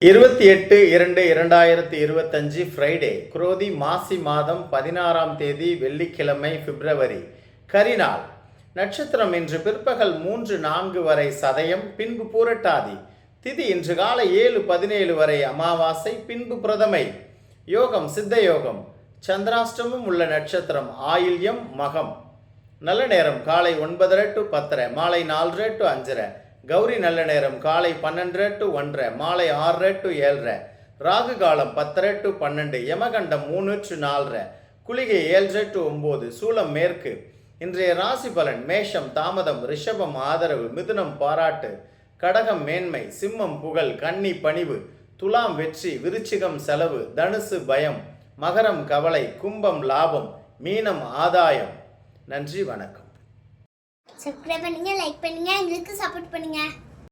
இருபத்தி எட்டு இரண்டு இரண்டாயிரத்தி இருபத்தஞ்சு ஃப்ரைடே குரோதி மாசி மாதம் பதினாறாம் தேதி வெள்ளிக்கிழமை பிப்ரவரி. கரிநாள். நட்சத்திரம் இன்று பிற்பகல் மூன்று நான்கு வரை சதயம் பின்பு பூரட்டாதி. திதி இன்று காலை ஏழு பதினேழு வரை அமாவாசை பின்பு பிரதமை. யோகம் சித்த யோகம். சந்திராஷ்டமும் உள்ள நட்சத்திரம் ஆயில்யம் மகம். நல்ல நேரம் காலை ஒன்பதரை டு பத்தரை மாலை நாலரை டு அஞ்சரை. கௌரி நல்ல நேரம் காலை பன்னெண்டரை டு ஒன்றரை மாலை ஆறரை டு ஏழரை ராகு காலம் பத்தரை டு பன்னெண்டு யமகண்டம் மூணு டு நாலரை குளிகை ஏழரை டு ஒம்பது சூலம் மேற்கு. இன்றைய ராசி பலன் மேஷம் தாமதம் ரிஷபம் ஆதரவு மிதுனம் பாராட்டு கடகம் மேன்மை சிம்மம் புகழ் கன்னி பணிவு துலாம் வெற்றி விருச்சிகம் செலவு தனுசு பயம் மகரம் கவலை கும்பம் லாபம் மீனம் ஆதாயம். நன்றி வணக்கம். சப்ஸ்கிரைப் பண்ணுங்க லைக் பண்ணுங்க எங்களுக்கு சப்போர்ட் பண்ணுங்க.